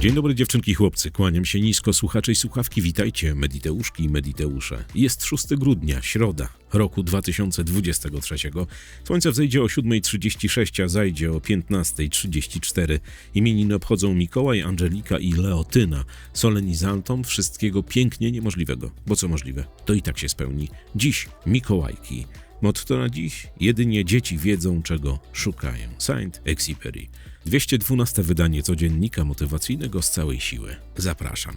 Dzień dobry dziewczynki chłopcy, kłaniam się nisko, słuchacze i słuchawki, witajcie, Mediteuszki i Mediteusze. Jest 6 grudnia, środa, roku 2023. Słońce wzejdzie o 7.36, a zajdzie o 15.34. Imieniny obchodzą Mikołaj, Angelika i Leotyna, solenizantom wszystkiego pięknie niemożliwego, bo co możliwe, to i tak się spełni. Dziś Mikołajki. Motto na dziś: jedynie dzieci wiedzą, czego szukają. Saint-Exupéry. 212 wydanie codziennika motywacyjnego z całej siły. Zapraszam.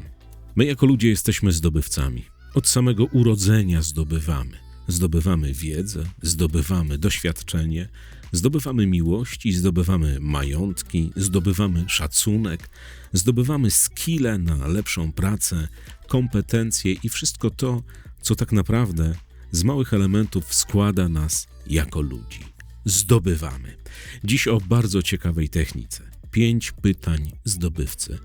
My jako ludzie jesteśmy zdobywcami. Od samego urodzenia zdobywamy. Zdobywamy wiedzę, zdobywamy doświadczenie, zdobywamy miłości, zdobywamy majątki, zdobywamy szacunek, zdobywamy skille na lepszą pracę, kompetencje i wszystko to, co tak naprawdę z małych elementów składa nas jako ludzi. Zdobywamy. Dziś o bardzo ciekawej technice. Pięć pytań zdobywcy.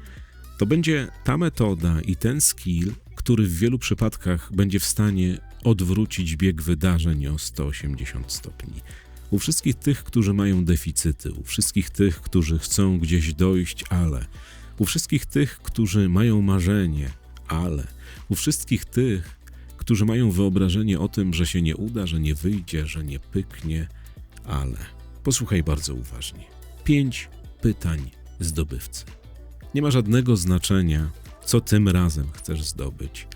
To będzie ta metoda i ten skill, który w wielu przypadkach będzie w stanie odwrócić bieg wydarzeń o 180 stopni. U wszystkich tych, którzy mają deficyty, u wszystkich tych, którzy chcą gdzieś dojść, ale, u wszystkich tych, którzy mają marzenie, ale, u wszystkich tych, którzy mają wyobrażenie o tym, że się nie uda, że nie wyjdzie, że nie pyknie, ale. Posłuchaj bardzo uważnie. Pięć pytań zdobywcy. Nie ma żadnego znaczenia, co tym razem chcesz zdobyć.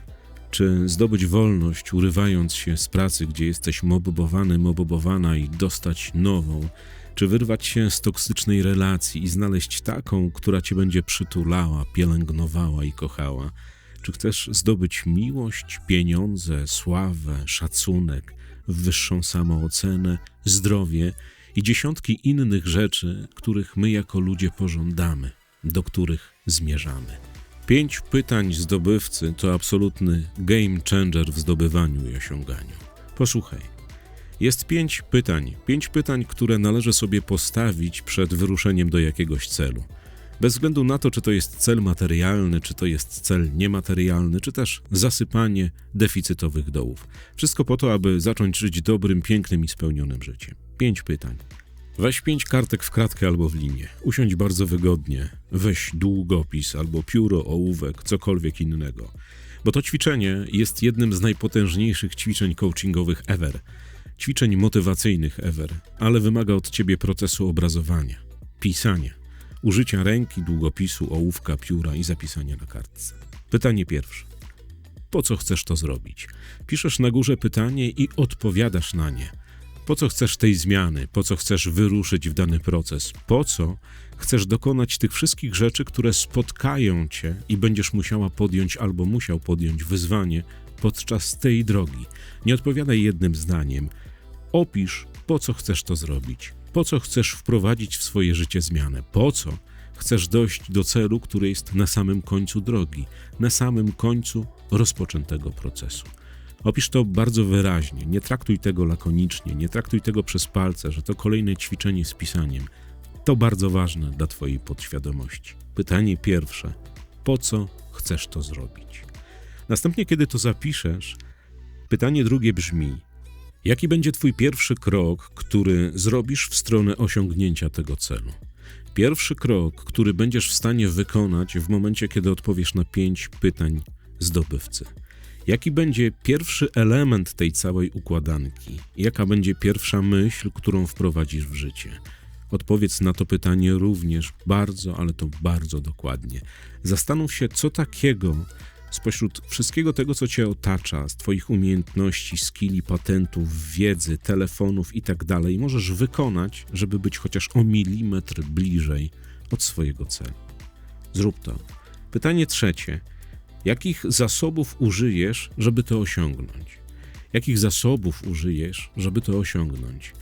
Czy zdobyć wolność, urywając się z pracy, gdzie jesteś mobbowany, mobbowana i dostać nową, czy wyrwać się z toksycznej relacji i znaleźć taką, która cię będzie przytulała, pielęgnowała i kochała? Czy chcesz zdobyć miłość, pieniądze, sławę, szacunek, wyższą samoocenę, zdrowie i dziesiątki innych rzeczy, których my jako ludzie pożądamy, do których zmierzamy? Pięć pytań zdobywcy to absolutny game changer w zdobywaniu i osiąganiu. Posłuchaj. Jest pięć pytań, pięć pytań, które należy sobie postawić przed wyruszeniem do jakiegoś celu. Bez względu na to, czy to jest cel materialny, czy to jest cel niematerialny, czy też zasypanie deficytowych dołów. Wszystko po to, aby zacząć żyć dobrym, pięknym i spełnionym życiem. Pięć pytań. Weź pięć kartek w kratkę albo w linię. Usiądź bardzo wygodnie. Weź długopis albo pióro, ołówek, cokolwiek innego. Bo to ćwiczenie jest jednym z najpotężniejszych ćwiczeń coachingowych ever. Ćwiczeń motywacyjnych ever, ale wymaga od ciebie procesu obrazowania, pisania, użycia ręki, długopisu, ołówka, pióra i zapisania na kartce. Pytanie pierwsze. Po co chcesz to zrobić? Piszesz na górze pytanie i odpowiadasz na nie. Po co chcesz tej zmiany? Po co chcesz wyruszyć w dany proces? Po co chcesz dokonać tych wszystkich rzeczy, które spotkają cię i będziesz musiała podjąć albo musiał podjąć wyzwanie podczas tej drogi? Nie odpowiadaj jednym zdaniem. Opisz, po co chcesz to zrobić. Po co chcesz wprowadzić w swoje życie zmianę? Po co chcesz dojść do celu, który jest na samym końcu drogi, na samym końcu rozpoczętego procesu? Opisz to bardzo wyraźnie, nie traktuj tego lakonicznie, nie traktuj tego przez palce, że to kolejne ćwiczenie z pisaniem. To bardzo ważne dla Twojej podświadomości. Pytanie pierwsze: po co chcesz to zrobić? Następnie, kiedy to zapiszesz, pytanie drugie brzmi: jaki będzie Twój pierwszy krok, który zrobisz w stronę osiągnięcia tego celu? Pierwszy krok, który będziesz w stanie wykonać w momencie, kiedy odpowiesz na pięć pytań zdobywcy. Jaki będzie pierwszy element tej całej układanki? Jaka będzie pierwsza myśl, którą wprowadzisz w życie? Odpowiedz na to pytanie również bardzo, ale to bardzo dokładnie. Zastanów się, co takiego spośród wszystkiego tego, co cię otacza, z twoich umiejętności, skilli, patentów, wiedzy, telefonów itd., możesz wykonać, żeby być chociaż o milimetr bliżej od swojego celu. Zrób to. Pytanie trzecie. Jakich zasobów użyjesz, żeby to osiągnąć? Jakich zasobów użyjesz, żeby to osiągnąć?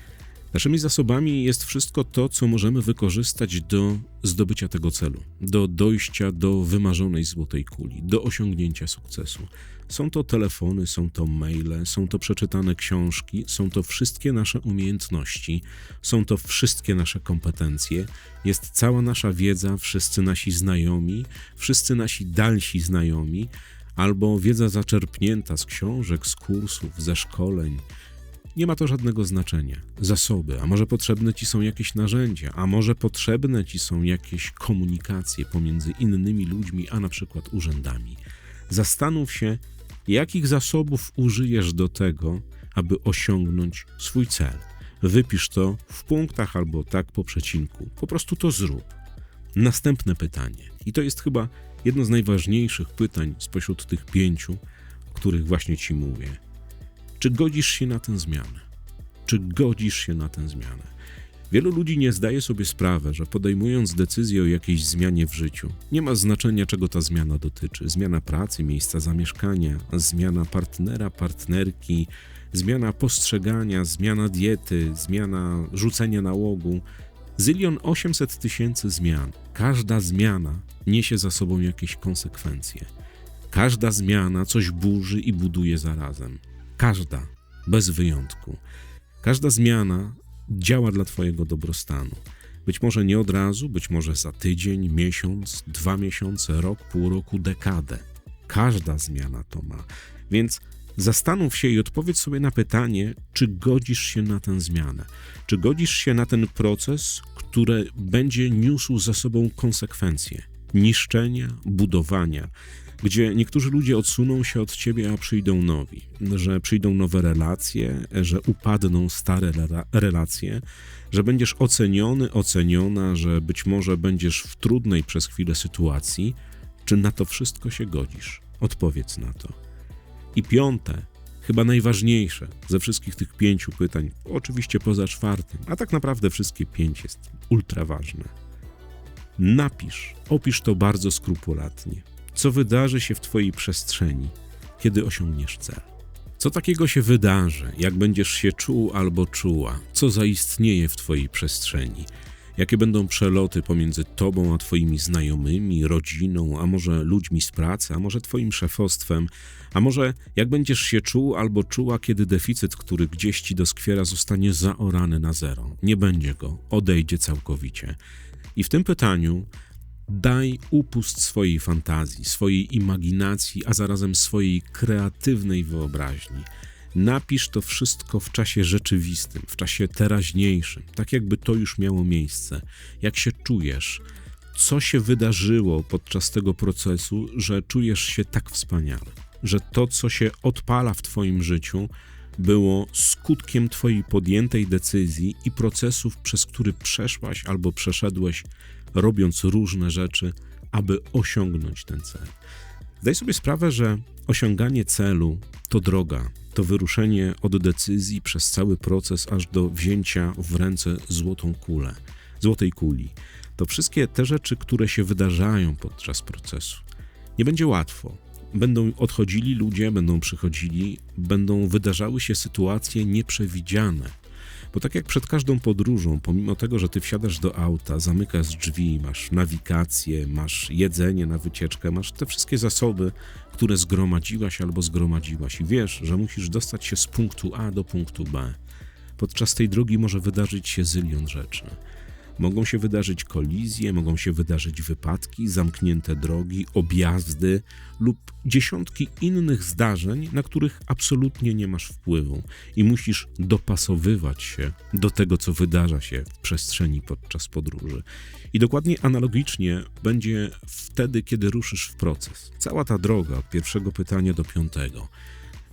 Naszymi zasobami jest wszystko to, co możemy wykorzystać do zdobycia tego celu, do dojścia do wymarzonej złotej kuli, do osiągnięcia sukcesu. Są to telefony, są to maile, są to przeczytane książki, są to wszystkie nasze umiejętności, są to wszystkie nasze kompetencje, jest cała nasza wiedza, wszyscy nasi znajomi, wszyscy nasi dalsi znajomi, albo wiedza zaczerpnięta z książek, z kursów, ze szkoleń nie ma to żadnego znaczenia. Zasoby, a może potrzebne ci są jakieś narzędzia, a może potrzebne ci są jakieś komunikacje pomiędzy innymi ludźmi, a na przykład urzędami. Zastanów się, jakich zasobów użyjesz do tego, aby osiągnąć swój cel. Wypisz to w punktach albo tak po przecinku. Po prostu to zrób. Następne pytanie, i to jest chyba jedno z najważniejszych pytań spośród tych pięciu, o których właśnie ci mówię. Czy godzisz się na tę zmianę? Czy godzisz się na tę zmianę? Wielu ludzi nie zdaje sobie sprawy, że podejmując decyzję o jakiejś zmianie w życiu, nie ma znaczenia, czego ta zmiana dotyczy. Zmiana pracy, miejsca zamieszkania, zmiana partnera, partnerki, zmiana postrzegania, zmiana diety, zmiana rzucenia nałogu. Zylion 800 tysięcy zmian. Każda zmiana niesie za sobą jakieś konsekwencje. Każda zmiana coś burzy i buduje zarazem. Każda, bez wyjątku. Każda zmiana działa dla Twojego dobrostanu. Być może nie od razu, być może za tydzień, miesiąc, dwa miesiące, rok, pół roku, dekadę. Każda zmiana to ma. Więc zastanów się i odpowiedz sobie na pytanie, czy godzisz się na tę zmianę. Czy godzisz się na ten proces, który będzie niósł za sobą konsekwencje niszczenia, budowania, gdzie niektórzy ludzie odsuną się od ciebie, a przyjdą nowi, że przyjdą nowe relacje, że upadną stare relacje, że będziesz oceniony, oceniona, że być może będziesz w trudnej przez chwilę sytuacji. Czy na to wszystko się godzisz? Odpowiedz na to. I piąte, chyba najważniejsze ze wszystkich tych pięciu pytań, oczywiście poza czwartym, a tak naprawdę wszystkie pięć jest ultra ważne. Napisz, opisz to bardzo skrupulatnie co wydarzy się w Twojej przestrzeni, kiedy osiągniesz cel. Co takiego się wydarzy, jak będziesz się czuł albo czuła, co zaistnieje w Twojej przestrzeni, jakie będą przeloty pomiędzy Tobą a Twoimi znajomymi, rodziną, a może ludźmi z pracy, a może Twoim szefostwem, a może jak będziesz się czuł albo czuła, kiedy deficyt, który gdzieś Ci doskwiera, zostanie zaorany na zero. Nie będzie go, odejdzie całkowicie. I w tym pytaniu Daj upust swojej fantazji, swojej imaginacji, a zarazem swojej kreatywnej wyobraźni. Napisz to wszystko w czasie rzeczywistym, w czasie teraźniejszym, tak jakby to już miało miejsce. Jak się czujesz? Co się wydarzyło podczas tego procesu, że czujesz się tak wspaniale? Że to, co się odpala w Twoim życiu, było skutkiem Twojej podjętej decyzji i procesów, przez który przeszłaś albo przeszedłeś robiąc różne rzeczy, aby osiągnąć ten cel. Zdaj sobie sprawę, że osiąganie celu to droga, to wyruszenie od decyzji przez cały proces aż do wzięcia w ręce złotą kulę, złotej kuli. To wszystkie te rzeczy, które się wydarzają podczas procesu. Nie będzie łatwo. Będą odchodzili ludzie, będą przychodzili, będą wydarzały się sytuacje nieprzewidziane bo tak jak przed każdą podróżą, pomimo tego, że ty wsiadasz do auta, zamykasz drzwi, masz nawigację, masz jedzenie na wycieczkę, masz te wszystkie zasoby, które zgromadziłaś albo zgromadziłaś i wiesz, że musisz dostać się z punktu A do punktu B. Podczas tej drogi może wydarzyć się zylion rzeczy. Mogą się wydarzyć kolizje, mogą się wydarzyć wypadki, zamknięte drogi, objazdy lub dziesiątki innych zdarzeń, na których absolutnie nie masz wpływu i musisz dopasowywać się do tego, co wydarza się w przestrzeni podczas podróży. I dokładnie analogicznie będzie wtedy, kiedy ruszysz w proces. Cała ta droga od pierwszego pytania do piątego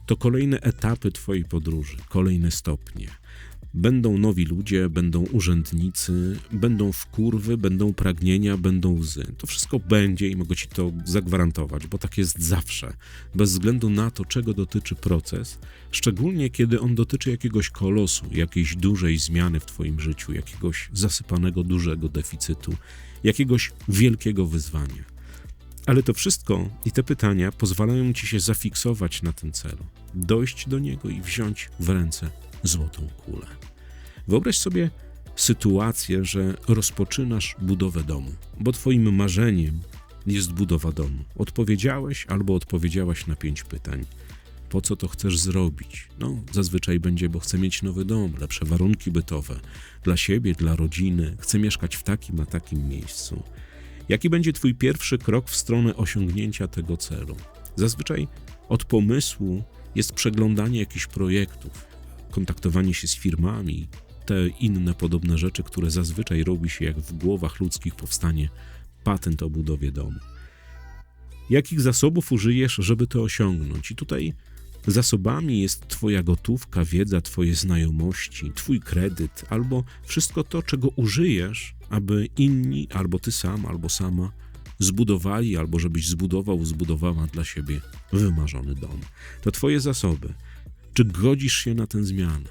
to kolejne etapy Twojej podróży, kolejne stopnie. Będą nowi ludzie, będą urzędnicy, będą wkurwy, będą pragnienia, będą łzy. To wszystko będzie i mogę ci to zagwarantować, bo tak jest zawsze, bez względu na to, czego dotyczy proces, szczególnie kiedy on dotyczy jakiegoś kolosu, jakiejś dużej zmiany w Twoim życiu, jakiegoś zasypanego dużego deficytu, jakiegoś wielkiego wyzwania. Ale to wszystko i te pytania pozwalają ci się zafiksować na tym celu, dojść do niego i wziąć w ręce złotą kulę. Wyobraź sobie sytuację, że rozpoczynasz budowę domu, bo Twoim marzeniem jest budowa domu. Odpowiedziałeś albo odpowiedziałaś na pięć pytań. Po co to chcesz zrobić? No, zazwyczaj będzie, bo chcę mieć nowy dom, lepsze warunki bytowe dla siebie, dla rodziny, chcę mieszkać w takim a takim miejscu. Jaki będzie Twój pierwszy krok w stronę osiągnięcia tego celu? Zazwyczaj od pomysłu jest przeglądanie jakichś projektów, kontaktowanie się z firmami, te inne podobne rzeczy, które zazwyczaj robi się, jak w głowach ludzkich powstanie patent o budowie domu. Jakich zasobów użyjesz, żeby to osiągnąć? I tutaj zasobami jest Twoja gotówka, wiedza, Twoje znajomości, Twój kredyt, albo wszystko to, czego użyjesz, aby inni, albo Ty sam, albo sama zbudowali, albo żebyś zbudował, zbudowała dla siebie wymarzony dom. To Twoje zasoby. Czy godzisz się na tę zmianę?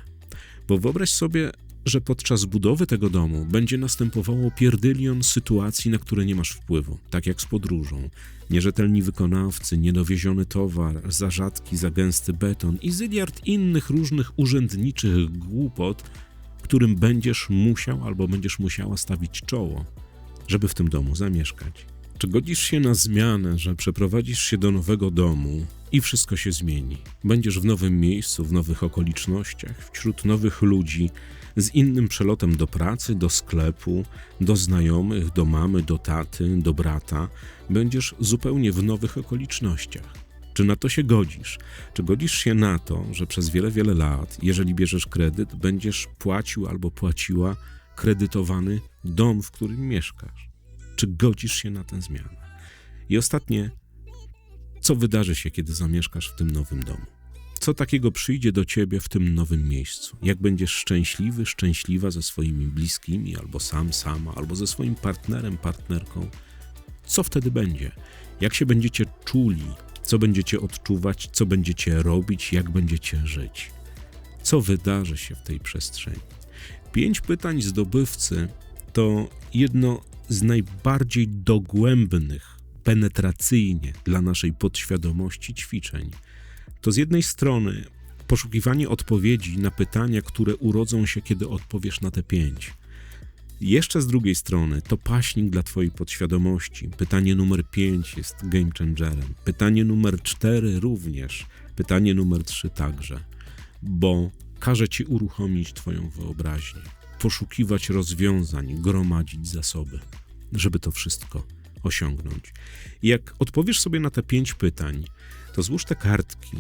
Bo wyobraź sobie, że podczas budowy tego domu będzie następowało pierdylion sytuacji, na które nie masz wpływu, tak jak z podróżą. Nierzetelni wykonawcy, niedowieziony towar, za rzadki, za gęsty beton i zyliard innych różnych urzędniczych głupot, którym będziesz musiał albo będziesz musiała stawić czoło, żeby w tym domu zamieszkać. Czy godzisz się na zmianę, że przeprowadzisz się do nowego domu i wszystko się zmieni? Będziesz w nowym miejscu, w nowych okolicznościach, wśród nowych ludzi, z innym przelotem do pracy, do sklepu, do znajomych, do mamy, do taty, do brata. Będziesz zupełnie w nowych okolicznościach. Czy na to się godzisz? Czy godzisz się na to, że przez wiele, wiele lat, jeżeli bierzesz kredyt, będziesz płacił albo płaciła kredytowany dom, w którym mieszkasz? Czy godzisz się na tę zmianę? I ostatnie, co wydarzy się, kiedy zamieszkasz w tym nowym domu? Co takiego przyjdzie do ciebie w tym nowym miejscu? Jak będziesz szczęśliwy, szczęśliwa ze swoimi bliskimi, albo sam, sama, albo ze swoim partnerem, partnerką? Co wtedy będzie? Jak się będziecie czuli? Co będziecie odczuwać? Co będziecie robić? Jak będziecie żyć? Co wydarzy się w tej przestrzeni? Pięć pytań zdobywcy to jedno z najbardziej dogłębnych, penetracyjnie dla naszej podświadomości ćwiczeń. To z jednej strony poszukiwanie odpowiedzi na pytania, które urodzą się, kiedy odpowiesz na te pięć. Jeszcze z drugiej strony to paśnik dla Twojej podświadomości. Pytanie numer pięć jest game changerem. Pytanie numer cztery również. Pytanie numer trzy także. Bo każe Ci uruchomić Twoją wyobraźnię, poszukiwać rozwiązań, gromadzić zasoby, żeby to wszystko osiągnąć. Jak odpowiesz sobie na te pięć pytań, to złóż te kartki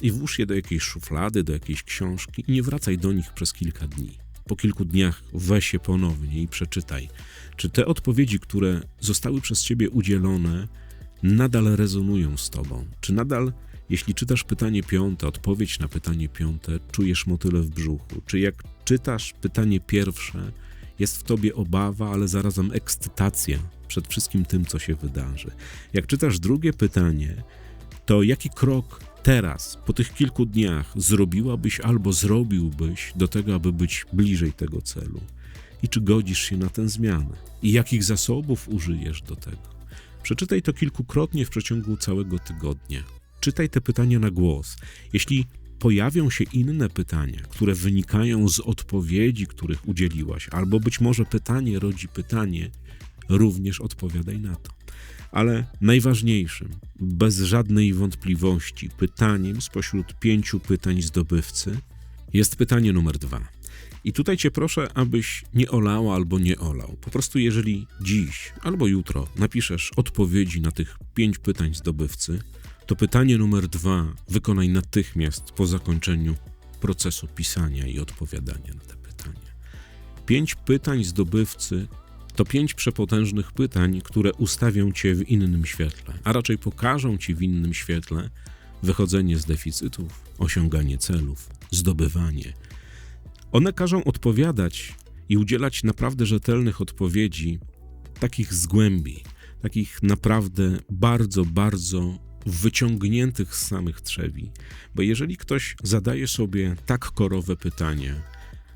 i włóż je do jakiejś szuflady, do jakiejś książki i nie wracaj do nich przez kilka dni. Po kilku dniach weź je ponownie i przeczytaj, czy te odpowiedzi, które zostały przez ciebie udzielone, nadal rezonują z tobą. Czy nadal, jeśli czytasz pytanie piąte, odpowiedź na pytanie piąte, czujesz motyle w brzuchu? Czy jak czytasz pytanie pierwsze, jest w tobie obawa, ale zarazem ekscytacja przed wszystkim tym, co się wydarzy? Jak czytasz drugie pytanie, to jaki krok teraz, po tych kilku dniach, zrobiłabyś albo zrobiłbyś do tego, aby być bliżej tego celu? I czy godzisz się na tę zmianę? I jakich zasobów użyjesz do tego? Przeczytaj to kilkukrotnie w przeciągu całego tygodnia. Czytaj te pytania na głos. Jeśli pojawią się inne pytania, które wynikają z odpowiedzi, których udzieliłaś, albo być może pytanie rodzi pytanie, również odpowiadaj na to. Ale najważniejszym, bez żadnej wątpliwości, pytaniem spośród pięciu pytań zdobywcy jest pytanie numer dwa. I tutaj Cię proszę, abyś nie olała albo nie olał. Po prostu, jeżeli dziś albo jutro napiszesz odpowiedzi na tych pięć pytań zdobywcy, to pytanie numer dwa wykonaj natychmiast po zakończeniu procesu pisania i odpowiadania na te pytania. Pięć pytań zdobywcy to pięć przepotężnych pytań, które ustawią cię w innym świetle, a raczej pokażą ci w innym świetle wychodzenie z deficytów, osiąganie celów, zdobywanie. One każą odpowiadać i udzielać naprawdę rzetelnych odpowiedzi, takich z głębi, takich naprawdę bardzo, bardzo wyciągniętych z samych trzewi. Bo jeżeli ktoś zadaje sobie tak korowe pytanie,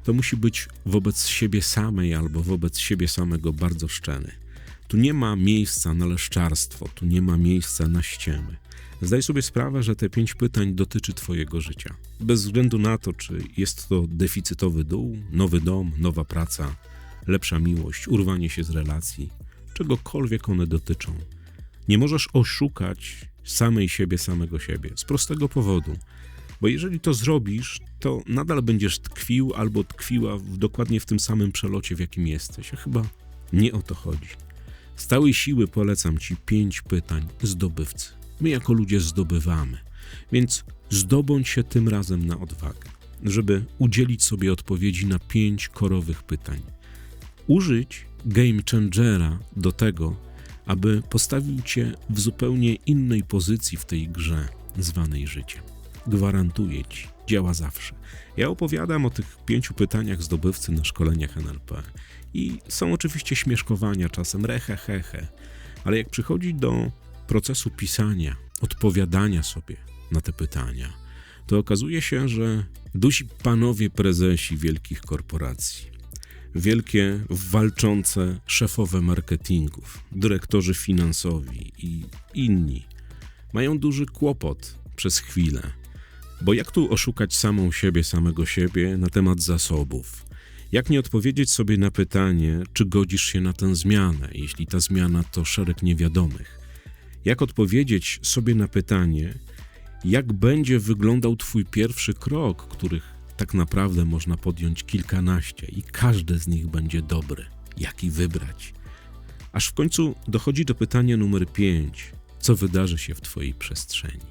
to musi być wobec siebie samej albo wobec siebie samego bardzo szczery. Tu nie ma miejsca na leszczarstwo, tu nie ma miejsca na ściemy. Zdaj sobie sprawę, że te pięć pytań dotyczy Twojego życia. Bez względu na to, czy jest to deficytowy dół, nowy dom, nowa praca, lepsza miłość, urwanie się z relacji, czegokolwiek one dotyczą. Nie możesz oszukać samej siebie, samego siebie. Z prostego powodu. Bo jeżeli to zrobisz, to nadal będziesz tkwił albo tkwiła w, dokładnie w tym samym przelocie, w jakim jesteś. A chyba nie o to chodzi. Z całej siły polecam Ci pięć pytań zdobywcy. My jako ludzie zdobywamy, więc zdobądź się tym razem na odwagę. żeby udzielić sobie odpowiedzi na pięć korowych pytań. Użyć game changera do tego, aby postawił cię w zupełnie innej pozycji w tej grze zwanej życiem. Gwarantuję ci, działa zawsze. Ja opowiadam o tych pięciu pytaniach zdobywcy na szkoleniach NLP i są oczywiście śmieszkowania, czasem rehe, hehe, ale jak przychodzi do procesu pisania, odpowiadania sobie na te pytania, to okazuje się, że dusi panowie prezesi wielkich korporacji, wielkie walczące szefowe marketingów, dyrektorzy finansowi i inni mają duży kłopot przez chwilę. Bo jak tu oszukać samą siebie, samego siebie na temat zasobów? Jak nie odpowiedzieć sobie na pytanie, czy godzisz się na tę zmianę, jeśli ta zmiana to szereg niewiadomych? Jak odpowiedzieć sobie na pytanie, jak będzie wyglądał Twój pierwszy krok, których tak naprawdę można podjąć kilkanaście i każdy z nich będzie dobry? Jaki wybrać? Aż w końcu dochodzi do pytania numer pięć: co wydarzy się w Twojej przestrzeni?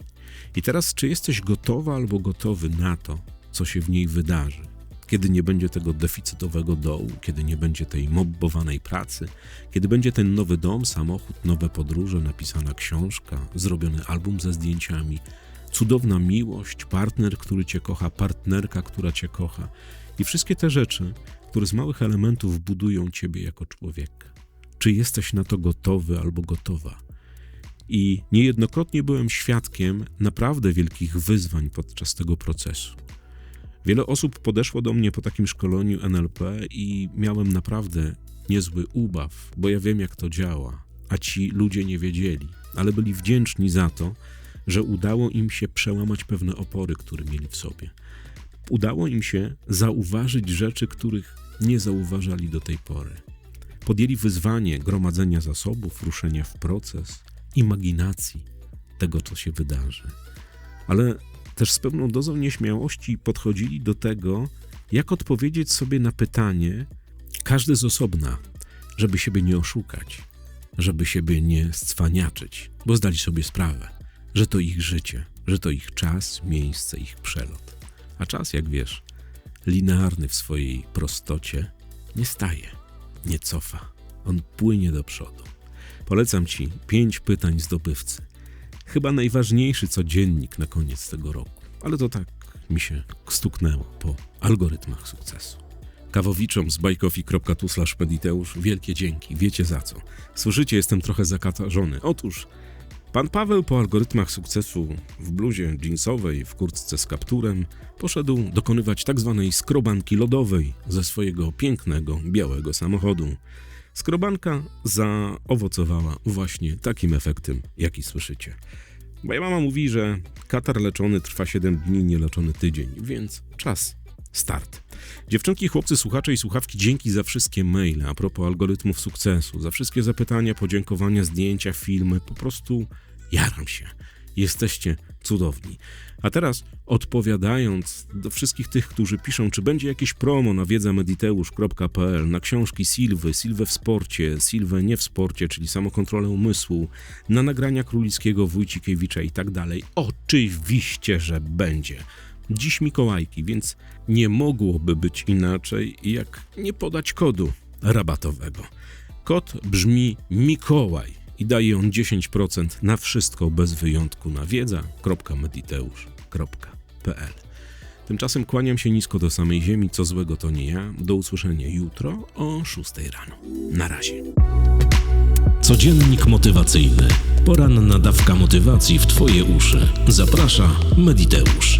I teraz, czy jesteś gotowa albo gotowy na to, co się w niej wydarzy? Kiedy nie będzie tego deficytowego dołu, kiedy nie będzie tej mobbowanej pracy, kiedy będzie ten nowy dom, samochód, nowe podróże, napisana książka, zrobiony album ze zdjęciami, cudowna miłość, partner, który cię kocha, partnerka, która cię kocha i wszystkie te rzeczy, które z małych elementów budują ciebie jako człowieka. Czy jesteś na to gotowy albo gotowa? I niejednokrotnie byłem świadkiem naprawdę wielkich wyzwań podczas tego procesu. Wiele osób podeszło do mnie po takim szkoleniu NLP i miałem naprawdę niezły ubaw, bo ja wiem, jak to działa, a ci ludzie nie wiedzieli, ale byli wdzięczni za to, że udało im się przełamać pewne opory, które mieli w sobie. Udało im się zauważyć rzeczy, których nie zauważali do tej pory. Podjęli wyzwanie gromadzenia zasobów, ruszenia w proces, imaginacji tego, co się wydarzy. Ale też z pewną dozą nieśmiałości podchodzili do tego, jak odpowiedzieć sobie na pytanie, każdy z osobna, żeby siebie nie oszukać, żeby siebie nie stwaniaczyć, bo zdali sobie sprawę, że to ich życie, że to ich czas, miejsce, ich przelot. A czas, jak wiesz, linearny w swojej prostocie, nie staje, nie cofa, on płynie do przodu. Polecam Ci pięć pytań zdobywcy. Chyba najważniejszy codziennik na koniec tego roku, ale to tak mi się stuknęło po algorytmach sukcesu. Kawowiczom z bajkofi.tu mediteusz wielkie dzięki, wiecie za co. Słyszycie, jestem trochę zakatarzony. Otóż pan Paweł po algorytmach sukcesu w bluzie jeansowej, w kurtce z kapturem poszedł dokonywać tak zwanej skrobanki lodowej ze swojego pięknego, białego samochodu. Skrobanka zaowocowała właśnie takim efektem, jaki słyszycie. Moja mama mówi, że katar leczony trwa 7 dni, nieleczony tydzień, więc czas. Start. Dziewczynki, chłopcy, słuchacze i słuchawki, dzięki za wszystkie maile a propos algorytmów sukcesu, za wszystkie zapytania, podziękowania, zdjęcia, filmy. Po prostu jaram się. Jesteście cudowni. A teraz odpowiadając do wszystkich tych, którzy piszą, czy będzie jakieś promo na wiedzamediteusz.pl, na książki Silwy, Silwę w sporcie, Silwę nie w sporcie, czyli samokontrolę umysłu, na nagrania Królickiego, Wójcikiewicza i tak dalej. Oczywiście, że będzie. Dziś Mikołajki, więc nie mogłoby być inaczej, jak nie podać kodu rabatowego. Kod brzmi Mikołaj i daje on 10% na wszystko bez wyjątku na wiedza.mediteusz.pl. Tymczasem kłaniam się nisko do samej ziemi, co złego to nie ja. Do usłyszenia jutro o 6 rano. Na razie. Codziennik motywacyjny. Poranna dawka motywacji w Twoje uszy. Zaprasza Mediteusz.